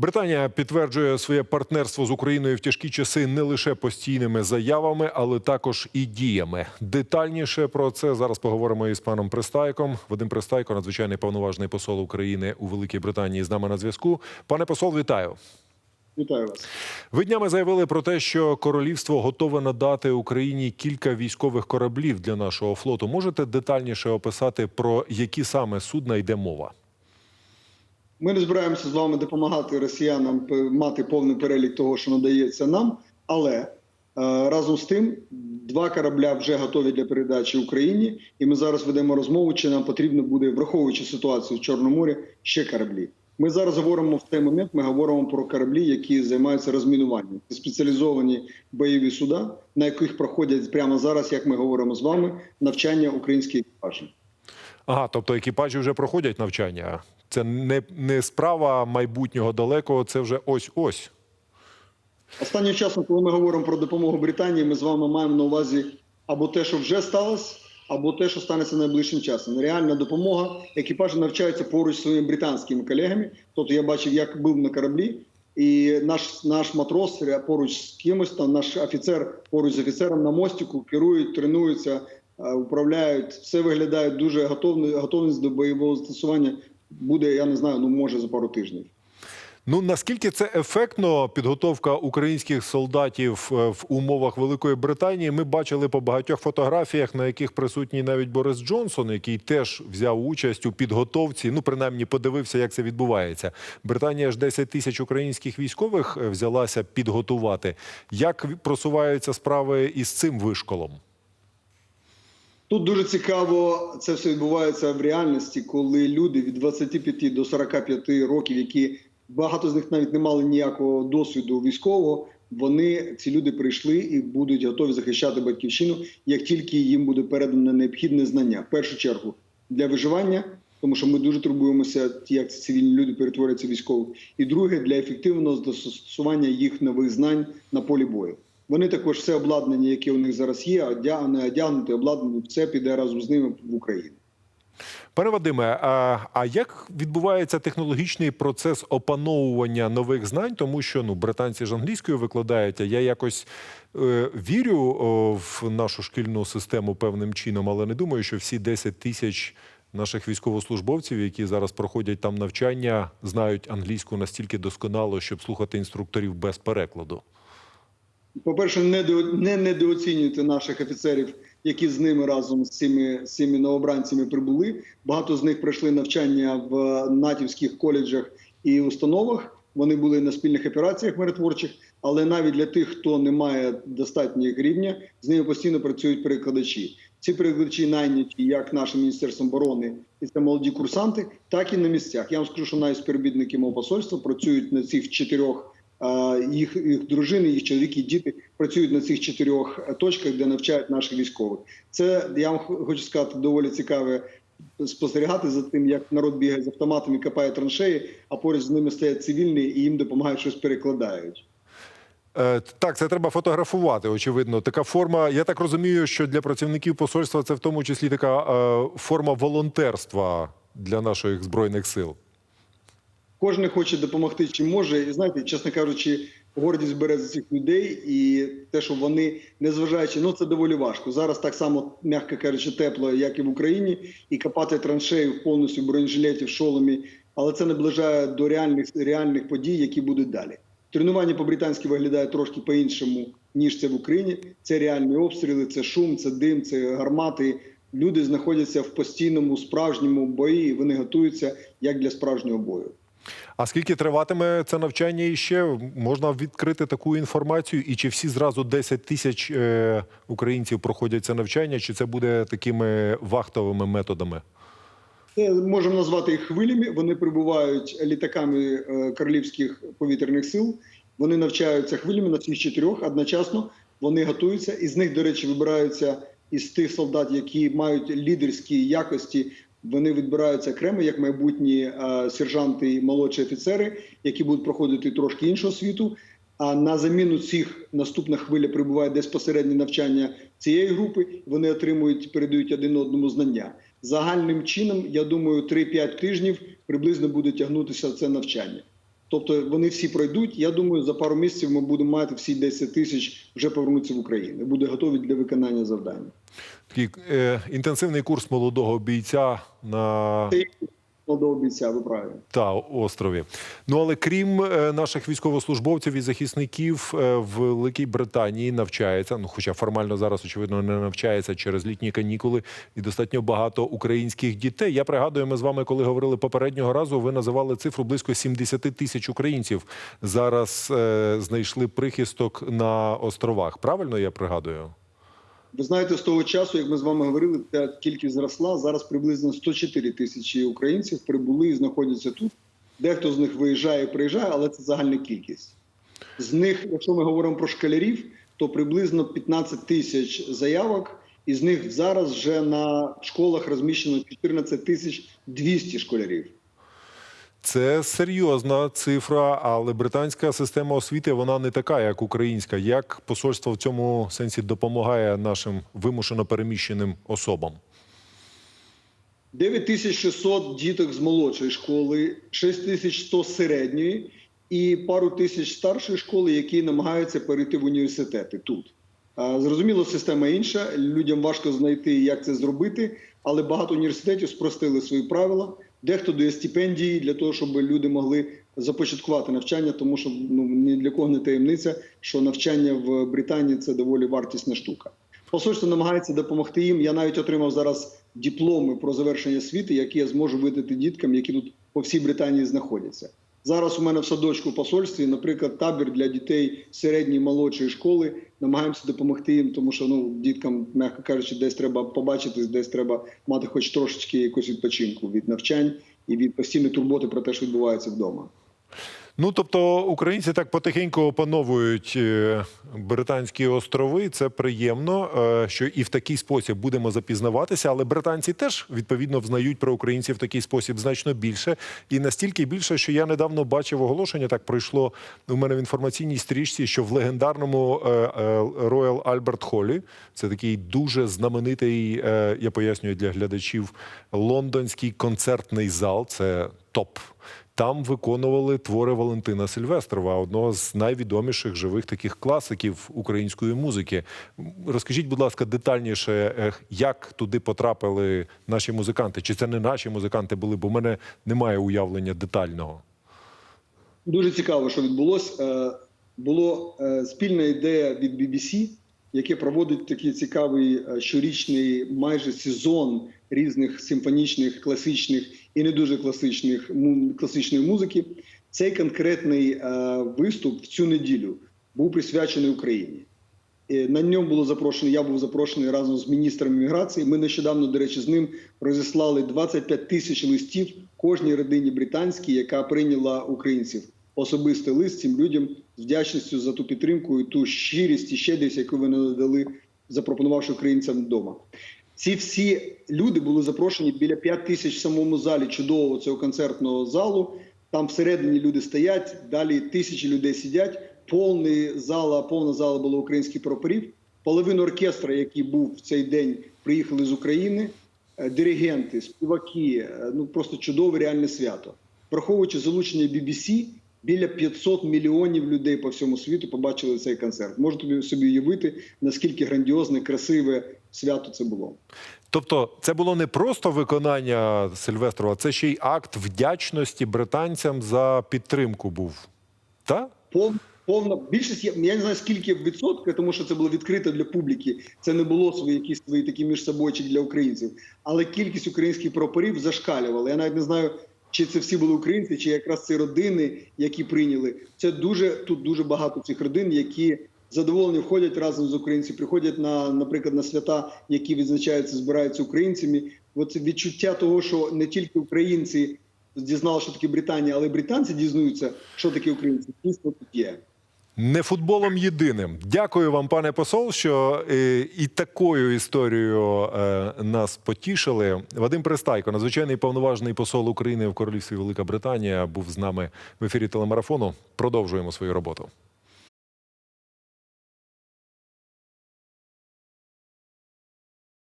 Британія підтверджує своє партнерство з Україною в тяжкі часи не лише постійними заявами, але також і діями. Детальніше про це зараз поговоримо із паном Пристайком. Вадим Пристайко, надзвичайний повноважний посол України у Великій Британії, з нами на зв'язку. Пане посол, вітаю. Вітаю вас. Ви днями заявили про те, що королівство готове надати Україні кілька військових кораблів для нашого флоту. Можете детальніше описати про які саме судна йде мова? Ми не збираємося з вами допомагати росіянам мати повний перелік того, що надається нам. Але е, разом з тим два корабля вже готові для передачі Україні, і ми зараз ведемо розмову, чи нам потрібно буде, враховуючи ситуацію в Чорному морі, ще кораблі. Ми зараз говоримо в цей момент. Ми говоримо про кораблі, які займаються розмінуванням. Спеціалізовані бойові суда, на яких проходять прямо зараз, як ми говоримо з вами, навчання українських екіпажів. Ага, тобто екіпажі вже проходять навчання. Це не, не справа майбутнього далекого, це вже ось ось. Останнім часом, коли ми говоримо про допомогу Британії, ми з вами маємо на увазі або те, що вже сталося, або те, що станеться найближчим часом. Реальна допомога. Екіпажі навчаються поруч зі своїми британськими колегами. Тобто я бачив, як був на кораблі, і наш наш матрос поруч з кимось, там наш офіцер поруч з офіцером на мостику керують, тренуються, е, управляють. Все виглядає дуже готовність до бойового застосування буде, я не знаю, ну може за пару тижнів. Ну наскільки це ефектно підготовка українських солдатів е, в умовах Великої Британії? Ми бачили по багатьох фотографіях, на яких присутній навіть Борис Джонсон, який теж взяв участь у підготовці. Ну принаймні подивився, як це відбувається. Британія ж 10 тисяч українських військових е, взялася підготувати. Як просуваються справи із цим вишколом? Тут дуже цікаво це все відбувається в реальності, коли люди від 25 до 45 років, які багато з них навіть не мали ніякого досвіду військового. Вони ці люди прийшли і будуть готові захищати батьківщину, як тільки їм буде передане необхідне знання. В першу чергу для виживання, тому що ми дуже турбуємося, як ці цивільні люди перетворяться військових. І друге для ефективного застосування їх нових знань на полі бою. Вони також все обладнання, яке у них зараз є, одя- не одягнуте, обладнані, все піде разом з ними в Україну. Пане Вадиме, а, а як відбувається технологічний процес опановування нових знань? Тому що ну британці ж англійською викладають, а я якось е, вірю о, в нашу шкільну систему певним чином, але не думаю, що всі 10 тисяч наших військовослужбовців, які зараз проходять там навчання, знають англійську настільки досконало, щоб слухати інструкторів без перекладу. По-перше, не недооцінюйте наших офіцерів, які з ними разом з цими, з цими новобранцями прибули. Багато з них пройшли навчання в натівських коледжах і установах. Вони були на спільних операціях миротворчих, але навіть для тих, хто не має достатнього рівня, з ними постійно працюють перекладачі. Ці перекладачі найняті як нашим міністерством оборони, і це молоді курсанти, так і на місцях. Я вам скажу, що навіть співробітники мого посольства працюють на цих чотирьох їх, їх дружини, їх чоловіки, діти працюють на цих чотирьох точках, де навчають наших військових. Це я вам хочу сказати доволі цікаве спостерігати за тим, як народ бігає з автоматами, копає траншеї, а поруч з ними стоять цивільні і їм допомагають щось перекладають. Е, Так, це треба фотографувати. Очевидно, така форма. Я так розумію, що для працівників посольства це в тому числі така е, форма волонтерства для наших збройних сил. Кожен хоче допомогти, чим може, і знаєте, чесно кажучи, гордість бере за цих людей, і те, що вони, незважаючи, ну це доволі важко. Зараз так само, м'яко кажучи, тепло, як і в Україні, і копати траншею повністю в бронежилеті, в шоломі, але це наближає до реальних реальних подій, які будуть далі. Тренування по-британськи виглядає трошки по-іншому, ніж це в Україні. Це реальні обстріли, це шум, це дим, це гармати. Люди знаходяться в постійному справжньому бої, і вони готуються як для справжнього бою. А скільки триватиме це навчання і ще можна відкрити таку інформацію? І чи всі зразу 10 тисяч е, українців проходять це навчання, чи це буде такими вахтовими методами? Це можемо назвати їх хвилями. Вони прибувають літаками е, королівських повітряних сил. Вони навчаються хвилями на всіх чотирьох одночасно. Вони готуються, і з них, до речі, вибираються із тих солдат, які мають лідерські якості. Вони відбираються окремо як майбутні е, сержанти і молодші офіцери, які будуть проходити трошки іншого світу. А на заміну цих наступна хвиля прибуває безпосереднє навчання цієї групи. Вони отримують, передають один одному знання. Загальним чином, я думаю, 3-5 тижнів приблизно буде тягнутися це навчання. Тобто вони всі пройдуть. Я думаю, за пару місяців ми будемо мати всі 10 тисяч вже повернуться в Україну. Буде готові для виконання завдання. Такий е, інтенсивний курс молодого бійця на Молодого ви праві. та острові. Ну але крім е, наших військовослужбовців і захисників е, в Великій Британії навчається. Ну, хоча формально зараз очевидно не навчається через літні канікули, і достатньо багато українських дітей. Я пригадую, ми з вами, коли говорили попереднього разу, ви називали цифру близько 70 тисяч українців. Зараз е, знайшли прихисток на островах. Правильно я пригадую? Ви знаєте, з того часу, як ми з вами говорили, ця кількість зросла. Зараз приблизно 104 тисячі українців прибули і знаходяться тут. Дехто з них виїжджає, і приїжджає, але це загальна кількість. З них, якщо ми говоримо про школярів, то приблизно 15 тисяч заявок, і з них зараз вже на школах розміщено 14 тисяч 200 школярів. Це серйозна цифра, але британська система освіти вона не така, як українська. Як посольство в цьому сенсі допомагає нашим вимушено переміщеним особам? 9600 діток з молодшої школи, 6100 з середньої і пару тисяч старшої школи, які намагаються перейти в університети тут. Зрозуміло, система інша. Людям важко знайти, як це зробити, але багато університетів спростили свої правила. Дехто дає стипендії для того, щоб люди могли започаткувати навчання, тому що ну ні для кого не таємниця, що навчання в Британії це доволі вартісна штука. Посольство намагається допомогти їм. Я навіть отримав зараз дипломи про завершення освіти, які я зможу видати діткам, які тут по всій Британії знаходяться. Зараз у мене в садочку в посольстві, наприклад, табір для дітей середньої молодшої школи. Намагаємося допомогти їм, тому що ну діткам, м'яко кажучи, десь треба побачитись, десь треба мати хоч трошечки якусь відпочинку від навчань і від постійної турботи про те, що відбувається вдома. Ну тобто українці так потихеньку опановують е, британські острови. Це приємно, е, що і в такий спосіб будемо запізнаватися. Але британці теж відповідно взнають про українців в такий спосіб значно більше, і настільки більше, що я недавно бачив оголошення. Так пройшло у мене в інформаційній стрічці, що в легендарному Royal Albert Hall, це такий дуже знаменитий, е, я пояснюю для глядачів, лондонський концертний зал. Це топ. Там виконували твори Валентина Сильвестрова, одного з найвідоміших живих таких класиків української музики. Розкажіть, будь ласка, детальніше, е, як туди потрапили наші музиканти? Чи це не наші музиканти були? Бо в мене немає уявлення детального. Дуже цікаво, що відбулося. Е, Була спільна ідея від BBC, яке проводить такий цікавий е, щорічний майже сезон різних симфонічних, класичних і не дуже класичних класичної музики. Цей конкретний е, виступ в цю неділю був присвячений Україні. Е, На ньому було запрошено. Я був запрошений разом з міністром міграції. Ми нещодавно, до речі, з ним розіслали 25 тисяч листів кожній родині британській, яка прийняла українців. Особистий лист цим людям з вдячністю за ту підтримку і ту щирість і щедрість, яку вони надали, запропонувавши українцям вдома. Ці всі люди були запрошені біля 5 тисяч в самому залі чудового цього концертного залу. Там всередині люди стоять, далі тисячі людей сидять. Повний зала, повна зала була українських прапорів. Половину оркестра, який був в цей день, приїхали з України. Е, Диригенти, співаки, е, ну просто чудове реальне свято. Враховуючи залучення BBC, біля 500 мільйонів людей по всьому світу побачили цей концерт. Можете собі уявити, наскільки грандіозне, красиве свято це було. Тобто, це було не просто виконання Сильвестрова, це ще й акт вдячності британцям за підтримку був. Так? Пов, повна більшість я, я не знаю скільки відсотків, тому що це було відкрито для публіки. Це не було свої якісь свої такі між собойчик для українців. Але кількість українських прапорів зашкалювала. Я навіть не знаю, чи це всі були українці, чи якраз це родини, які прийняли. Це дуже тут дуже багато цих родин, які задоволені входять разом з українцями, приходять на, наприклад, на свята, які відзначаються, збираються українцями. Оце відчуття того, що не тільки українці дізналися, що таке Британія, але й британці дізнаються, що таке українці. Дійсно тут є. Не футболом єдиним. Дякую вам, пане посол, що е, і такою історією е, нас потішили. Вадим Пристайко, надзвичайний повноважний посол України в Королівстві Велика Британія, був з нами в ефірі телемарафону. Продовжуємо свою роботу.